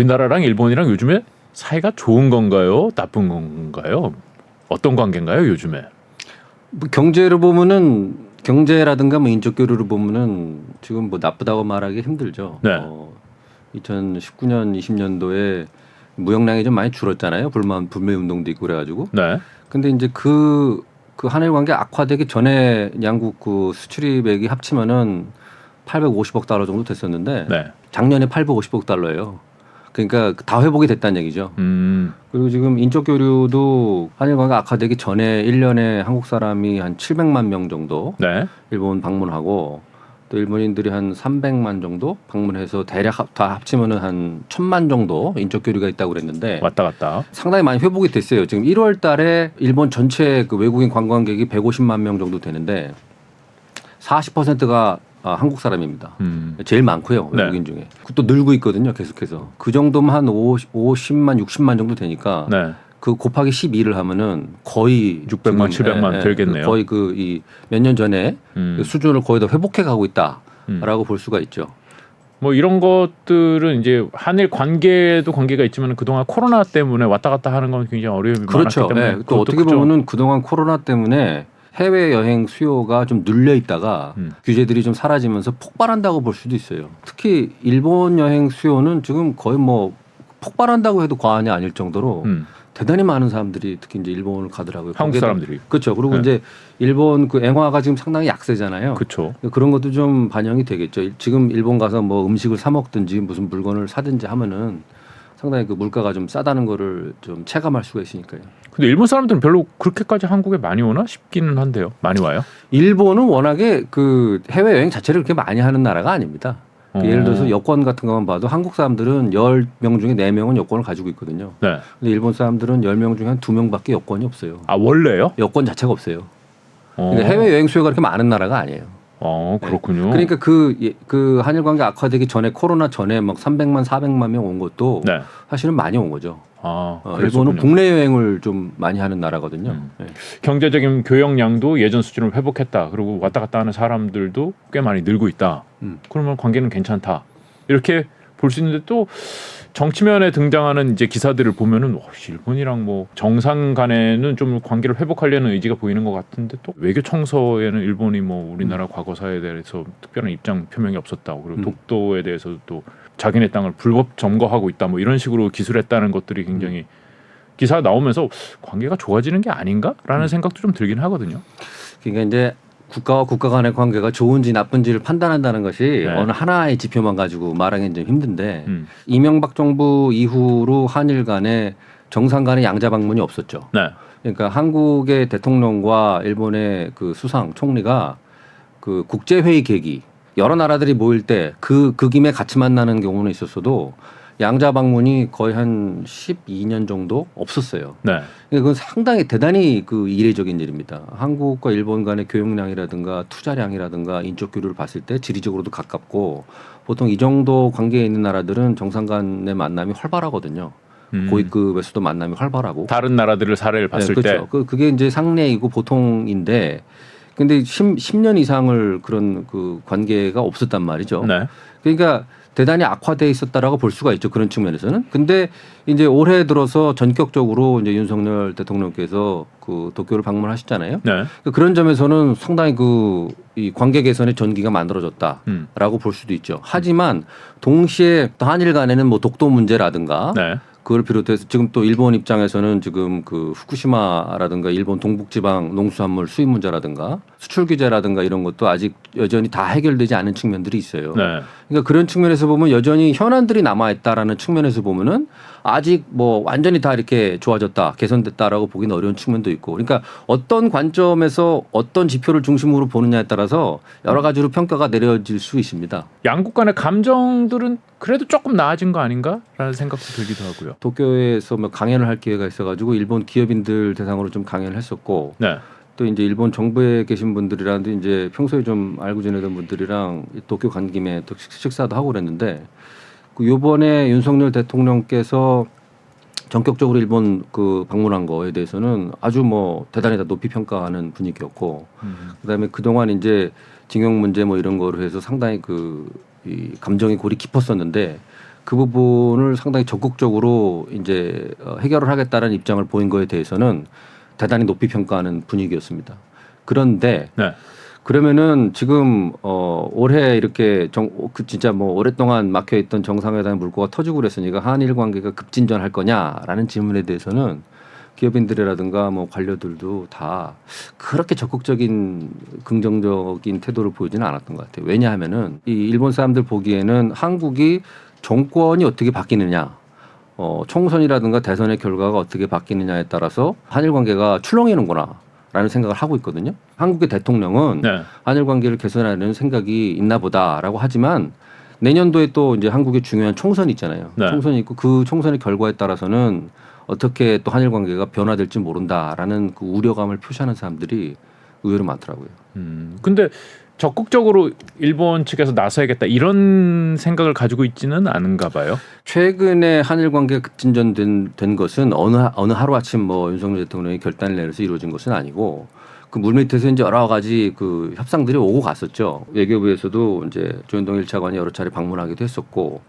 우리나라랑 일본이랑 요즘에 사이가 좋은 건가요? 나쁜 건가요? 어떤 관계인가요, 요즘에? 뭐 경제로 보면은 경제라든가 뭐 인적 교류를 보면은 지금 뭐 나쁘다고 말하기 힘들죠. 네. 어, 2019년 20년도에 무역량이 좀 많이 줄었잖아요. 불만 불매 운동도 있고 그래가지고. 네. 근데 이제 그, 그 한일 관계 악화되기 전에 양국 그 수출입액이 합치면은 850억 달러 정도 됐었는데 네. 작년에 850억 달러예요. 그러니까 다 회복이 됐다는 얘기죠. 음. 그리고 지금 인적 교류도 한일 관계 악화되기 전에 1년에 한국 사람이 한 700만 명 정도 네. 일본 방문하고 또 일본인들이 한 300만 정도 방문해서 대략 합- 다 합치면은 한 1000만 정도 인적 교류가 있다고 그랬는데 왔다 갔다. 상당히 많이 회복이 됐어요. 지금 1월 달에 일본 전체 그 외국인 관광객이 150만 명 정도 되는데 40%가 아, 한국 사람입니다. 음. 제일 많고요 네. 외국인 중에 또 늘고 있거든요 계속해서 그 정도면 한 50, 50만 60만 정도 되니까 네. 그 곱하기 12를 하면은 거의 600만, 지금, 700만 예, 예, 되겠네요. 거의 그 이 몇 년 전에 음. 그 수준을 거의 다 회복해 가고 있다라고 음. 볼 수가 있죠. 뭐 이런 것들은 이제 한일 관계도 관계가 있지만 그동안 코로나 때문에 왔다 갔다 하는 건 굉장히 어려움이 그렇죠. 많았기 때문에 예, 또 그것도 어떻게 크죠. 보면은 그동안 코로나 때문에 해외 여행 수요가 좀 눌려 있다가 음. 규제들이 좀 사라지면서 폭발한다고 볼 수도 있어요. 특히 일본 여행 수요는 지금 거의 뭐 폭발한다고 해도 과언이 아닐 정도로 음. 대단히 많은 사람들이 특히 이제 일본을 가더라고요. 한국 사람들이 그렇죠. 그리고 네. 이제 일본 그 엔화가 지금 상당히 약세잖아요. 그렇죠. 그런 것도 좀 반영이 되겠죠. 지금 일본 가서 뭐 음식을 사 먹든지 무슨 물건을 사든지 하면은 상당히 그 물가가 좀 싸다는 거를 좀 체감할 수가 있으니까요. 근데 일본 사람들은 별로 그렇게까지 한국에 많이 오나 싶기는 한데요. 많이 와요. 일본은 워낙에 그 해외 여행 자체를 그렇게 많이 하는 나라가 아닙니다. 그 어. 예를 들어서 여권 같은 것만 봐도 한국 사람들은 10명 중에 4명은 여권을 가지고 있거든요. 네. 근데 일본 사람들은 10명 중에 한 2명밖에 여권이 없어요. 아 원래요? 여권 자체가 없어요. 어. 근데 해외 여행 수요가 그렇게 많은 나라가 아니에요. 어 그렇군요. 그러니까 그, 예- 그 한일 관계 악화되기 전에 코로나 전에 막 300만, 400만 명 온 것도 네. 사실은 많이 온 거죠. 아 어. 일본은 국내 여행을 좀 많이 하는 나라거든요. 음. 예. 경제적인 교역량도 예전 수준을 회복했다. 그리고 왔다 갔다 하는 사람들도 꽤 많이 늘고 있다. 음. 그러면 관계는 괜찮다. 이렇게 볼 수 있는데 또 정치면에 등장하는 이제 기사들을 보면은 와, 씨, 일본이랑 뭐 정상 간에는 좀 관계를 회복하려는 의지가 보이는 것 같은데 또 외교 청서에는 일본이 뭐 우리나라 과거사에 대해서 특별한 입장 표명이 없었다. 그리고 음. 독도에 대해서도 또 자기네 땅을 불법 점거하고 있다. 뭐 이런 식으로 기술했다는 것들이 굉장히 기사 나오면서 관계가 좋아지는 게 아닌가라는 음. 생각도 좀 들긴 하거든요. 그러니까 이제 국가와 국가 간의 관계가 좋은지 나쁜지를 판단한다는 것이 네. 어느 하나의 지표만 가지고 말하기는 좀 힘든데 음. 이명박 정부 이후로 한일 간에 정상 간의 양자 방문이 없었죠. 네. 그러니까 한국의 대통령과 일본의 그 수상 총리가 그 국제 회의 계기 여러 나라들이 모일 때 그그 김에 같이 만나는 경우는 있었어도 양자 방문이 거의 한 12년 정도 없었어요. 네. 그러니까 그건 상당히 대단히 그 이례적인 일입니다. 한국과 일본 간의 교역량이라든가 투자량이라든가 인적 교류를 봤을 때 지리적으로도 가깝고 보통 이 정도 관계에 있는 나라들은 정상 간의 만남이 활발하거든요. 음. 고위급에서도 만남이 활발하고. 다른 나라들을 사례를 봤을 네, 때 그렇죠. 그, 그게 이제 상례이고 보통인데 근데 10, 10 년 이상을 그런 그 관계가 없었단 말이죠. 네. 그러니까 대단히 악화돼 있었다라고 볼 수가 있죠 그런 측면에서는. 근데 이제 올해 들어서 전격적으로 이제 윤석열 대통령께서 그 도쿄를 방문하셨잖아요. 네. 그런 점에서는 상당히 그 이 관계 개선의 전기가 만들어졌다라고 음. 볼 수도 있죠. 하지만 동시에 또 한일 간에는 뭐 독도 문제라든가 네. 그걸 비롯해서 지금 또 일본 입장에서는 지금 그 후쿠시마라든가 일본 동북지방 농수산물 수입 문제라든가 수출 규제라든가 이런 것도 아직 여전히 다 해결되지 않은 측면들이 있어요. 네. 그러니까 그런 측면에서 보면 여전히 현안들이 남아 있다라는 측면에서 보면은 아직 뭐 완전히 다 이렇게 좋아졌다, 개선됐다라고 보기는 어려운 측면도 있고. 그러니까 어떤 관점에서 어떤 지표를 중심으로 보느냐에 따라서 여러 가지로 평가가 내려질 수 있습니다. 양국 간의 감정들은 그래도 조금 나아진 거 아닌가라는 생각도 들기도 하고요. 도쿄에서 뭐 강연을 할 기회가 있어가지고 일본 기업인들 대상으로 좀 강연을 했었고 네. 또 이제 일본 정부에 계신 분들이랑도 이제 평소에 좀 알고 지내던 분들이랑 이 도쿄 간 김에 또 식- 식사도 하고 그랬는데 그 요번에 윤석열 대통령께서 전격적으로 일본 그 방문한 거에 대해서는 아주 뭐 대단히 다 높이 평가하는 분위기였고 음. 그다음에 그동안 이제 징용 문제 뭐 이런 거로 해서 상당히 그이 감정이 골이 깊었었는데 그 부분을 상당히 적극적으로 이제 어, 해결을 하겠다는 입장을 보인 거에 대해서는 대단히 높이 평가하는 분위기였습니다. 그런데 네. 그러면은 지금 어 올해 이렇게 정 그 진짜 뭐 오랫동안 막혀 있던 정상회담 물꼬가 터지고 그랬으니까 한일 관계가 급진전할 거냐라는 질문에 대해서는 기업인들이라든가 뭐 관료들도 다 그렇게 적극적인 긍정적인 태도를 보이지는 않았던 것 같아요. 왜냐하면은 이 일본 사람들 보기에는 한국이 정권이 어떻게 바뀌느냐, 어 총선이라든가 대선의 결과가 어떻게 바뀌느냐에 따라서 한일 관계가 출렁이는구나 라는 생각을 하고 있거든요. 한국의 대통령은 네. 한일 관계를 개선하려는 생각이 있나 보다라고 하지만 내년도에 또 이제 한국의 중요한 총선이 있잖아요. 네. 총선이 있고 그 총선의 결과에 따라서는 어떻게 또 한일 관계가 변화될지 모른다라는 그 우려감을 표시하는 사람들이 의외로 많더라고요. 음, 근데 적극적으로 일본 측에서 나서야겠다 이런 생각을 가지고 있지는 않은가 봐요. 최근에 한일 관계가 급진전된 된 것은 어느 하- 어느 하루 아침 뭐 윤석열 대통령이 결단을 내려서 이루어진 것은 아니고 그 물밑에서 이제 여러 가지 그 협상들이 오고 갔었죠. 외교부에서도 이제 조현동 1차관이 여러 차례 방문하기도 했었고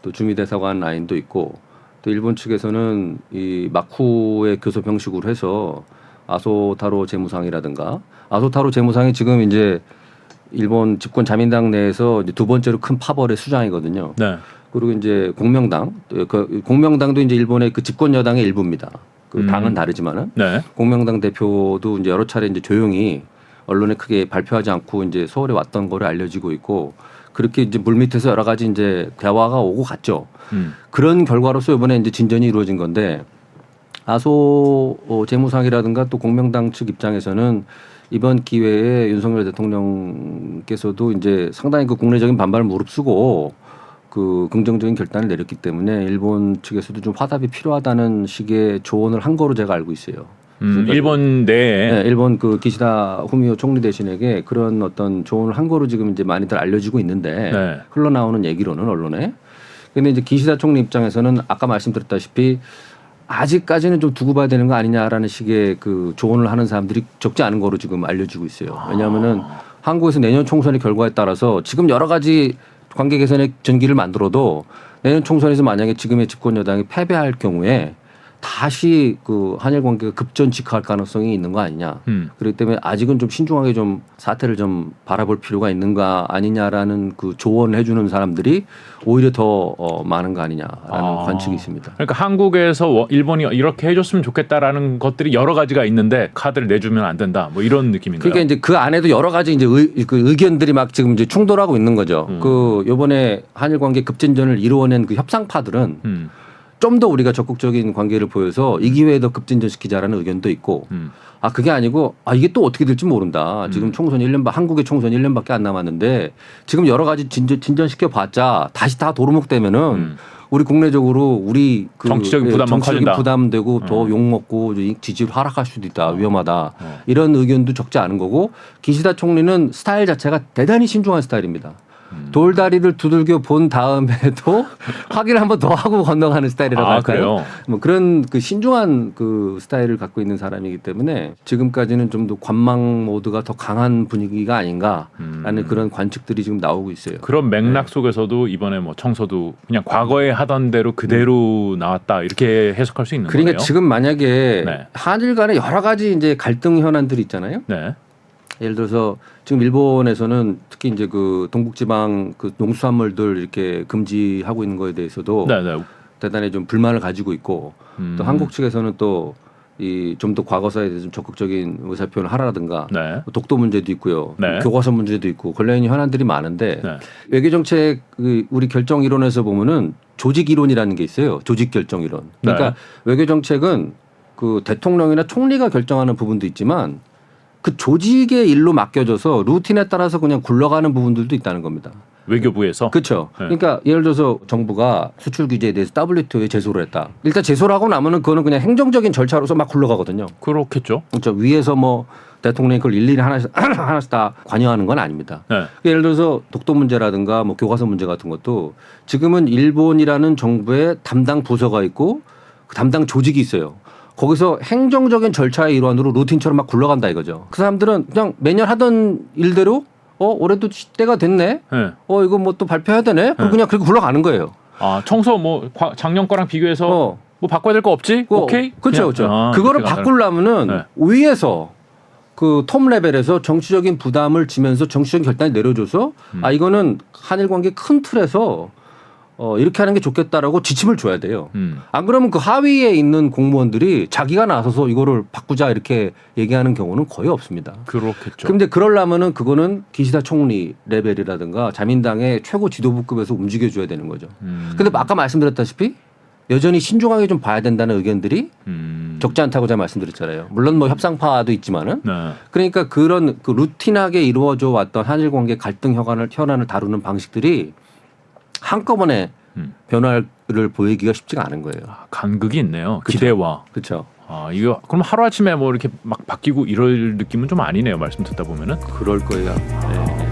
또 주미대사관 라인도 있고 또 일본 측에서는 이 마쿠의 교섭 형식으로 해서 아소타로 재무상이라든가 아소타로 재무상이 지금 이제 일본 집권 자민당 내에서 두 번째로 큰 파벌의 수장이거든요. 네. 그리고 이제 공명당, 그 공명당도 이제 일본의 그 집권 여당의 일부입니다. 그 음. 당은 다르지만은 네. 공명당 대표도 이제 여러 차례 이제 조용히 언론에 크게 발표하지 않고 이제 서울에 왔던 거로 알려지고 있고 그렇게 이제 물밑에서 여러 가지 이제 대화가 오고 갔죠. 음. 그런 결과로서 이번에 이제 진전이 이루어진 건데 아소 어, 재무상이라든가 또 공명당 측 입장에서는 이번 기회에 윤석열 대통령께서도 이제 상당히 그 국내적인 반발을 무릅쓰고 그 긍정적인 결단을 내렸기 때문에 일본 측에서도 좀 화답이 필요하다는 식의 조언을 한 거로 제가 알고 있어요. 음, 일본 내에 네, 일본 그 기시다 후미오 총리 대신에게 그런 어떤 조언을 한 거로 지금 이제 많이들 알려지고 있는데 네. 흘러나오는 얘기로는 언론에 근데 이제 기시다 총리 입장에서는 아까 말씀드렸다시피 아직까지는 좀 두고 봐야 되는 거 아니냐라는 식의 그 조언을 하는 사람들이 적지 않은 거로 지금 알려지고 있어요. 왜냐하면은 한국에서 내년 총선의 결과에 따라서 지금 여러 가지 관계 개선의 전기를 만들어도 내년 총선에서 만약에 지금의 집권 여당이 패배할 경우에 다시 그 한일 관계가 급전직할 가능성이 있는 거 아니냐. 음. 그렇기 때문에 아직은 좀 신중하게 좀 사태를 좀 바라볼 필요가 있는가 아니냐라는 그 조언을 해주는 사람들이 오히려 더 어, 많은 거 아니냐라는 아. 관측이 있습니다. 그러니까 한국에서 워- 일본이 이렇게 해줬으면 좋겠다라는 것들이 여러 가지가 있는데 카드를 내주면 안 된다. 뭐 이런 느낌인가요? 그러니까 이제 그 안에도 여러 가지 이제 의, 그 의견들이 막 지금 이제 충돌하고 있는 거죠. 음. 그 요번에 한일 관계 급진전을 이루어낸 그 협상파들은 음. 좀 더 우리가 적극적인 관계를 보여서 이 기회에 더 급진전시키자라는 의견도 있고 음. 아 그게 아니고 아 이게 또 어떻게 될지 모른다. 지금 총선 1년 반 한국의 총선 1년밖에 안 남았는데 지금 여러 가지 진전, 진전시켜 봤자 다시 다 도루묵 되면은 음. 우리 국내적으로 우리 그 정치적인 예, 부담만 정치적인 커진다. 부담되고 더 음. 욕 먹고 지지율 하락할 수도 있다. 위험하다. 어. 이런 의견도 적지 않은 거고 기시다 총리는 스타일 자체가 대단히 신중한 스타일입니다. 음. 돌다리를 두들겨 본 다음에도 확인을 한번 더 하고 건너가는 스타일이라고 아, 할까요? 그래요? 뭐 그런 그 신중한 그 스타일을 갖고 있는 사람이기 때문에 지금까지는 좀 더 관망 모드가 더 강한 분위기가 아닌가라는 음. 그런 관측들이 지금 나오고 있어요. 그런 맥락 네. 속에서도 이번에 뭐 청소도 그냥 과거에 하던 대로 그대로 나왔다 이렇게 해석할 수 있는 그러니까 거네요. 지금 만약에 네. 한일 간에 여러 가지 이제 갈등 현안들이 있잖아요. 네. 예를 들어서 지금 일본에서는 특히 이제 그 동북지방 그 농수산물들 이렇게 금지하고 있는 거에 대해서도 네, 네. 대단히 좀 불만을 가지고 있고 음. 또 한국 측에서는 또 이 좀 더 과거사에 대해서 좀 적극적인 의사 표현을 하라든가 네. 독도 문제도 있고요. 네. 교과서 문제도 있고 있는 현안들이 많은데 네. 외교 정책 그 우리 결정 이론에서 보면은 조직 이론이라는 게 있어요. 조직 결정 이론. 그러니까 네. 외교 정책은 그 대통령이나 총리가 결정하는 부분도 있지만 그 조직의 일로 맡겨져서 루틴에 따라서 그냥 굴러가는 부분들도 있다는 겁니다. 외교부에서 그렇죠. 네. 그러니까 예를 들어서 정부가 수출 규제에 대해서 WTO에 제소를 했다. 일단 제소를 하고 나면은 그거는 그냥 행정적인 절차로서 막 굴러가거든요. 그렇겠죠. 그렇죠. 위에서 뭐 대통령이 그걸 일일이 하나씩 하나씩 다 관여하는 건 아닙니다. 네. 예를 들어서 독도 문제라든가 뭐 교과서 문제 같은 것도 지금은 일본이라는 정부의 담당 부서가 있고 그 담당 조직이 있어요. 거기서 행정적인 절차의 일환으로 루틴처럼 막 굴러간다 이거죠. 그 사람들은 그냥 매년 하던 일대로 어 올해도 때가 됐네. 네. 어 이거 뭐 또 발표해야 되네. 그럼 네. 그냥 그렇게 굴러가는 거예요. 아 청소 뭐 과- 작년 거랑 비교해서 어. 뭐 바꿔야 될 거 없지? 그, 오케이. 그렇죠, 그냥- 그렇죠. 아, 그거를 그렇게 바꾸려면은 네. 위에서 그톱 레벨에서 정치적인 부담을 지면서 정치적인 결단을 내려줘서 음. 아 이거는 한일 관계 큰 틀에서 어 이렇게 하는 게 좋겠다라고 지침을 줘야 돼요. 음. 안 그러면 그 하위에 있는 공무원들이 자기가 나서서 이거를 바꾸자 이렇게 얘기하는 경우는 거의 없습니다. 그렇겠죠. 근데 그러려면은 그거는 기시다 총리 레벨이라든가 자민당의 최고 지도부급에서 움직여줘야 되는 거죠. 음. 근데 아까 말씀드렸다시피 여전히 신중하게 좀 봐야 된다는 의견들이 음. 적지 않다고 제가 말씀드렸잖아요. 물론 뭐 협상파도 있지만은 네. 그러니까 그런 그 루틴하게 이루어져 왔던 한일 관계 갈등 현안을 현안을 다루는 방식들이 한꺼번에 음. 변화를 보이기가 쉽지가 않은 거예요. 아, 간극이 있네요. 그쵸. 기대와 그렇죠. 아 이거 그럼 하루 아침에 뭐 이렇게 막 바뀌고 이럴 느낌은 좀 아니네요. 말씀 듣다 보면은. 그럴 거예요. 네.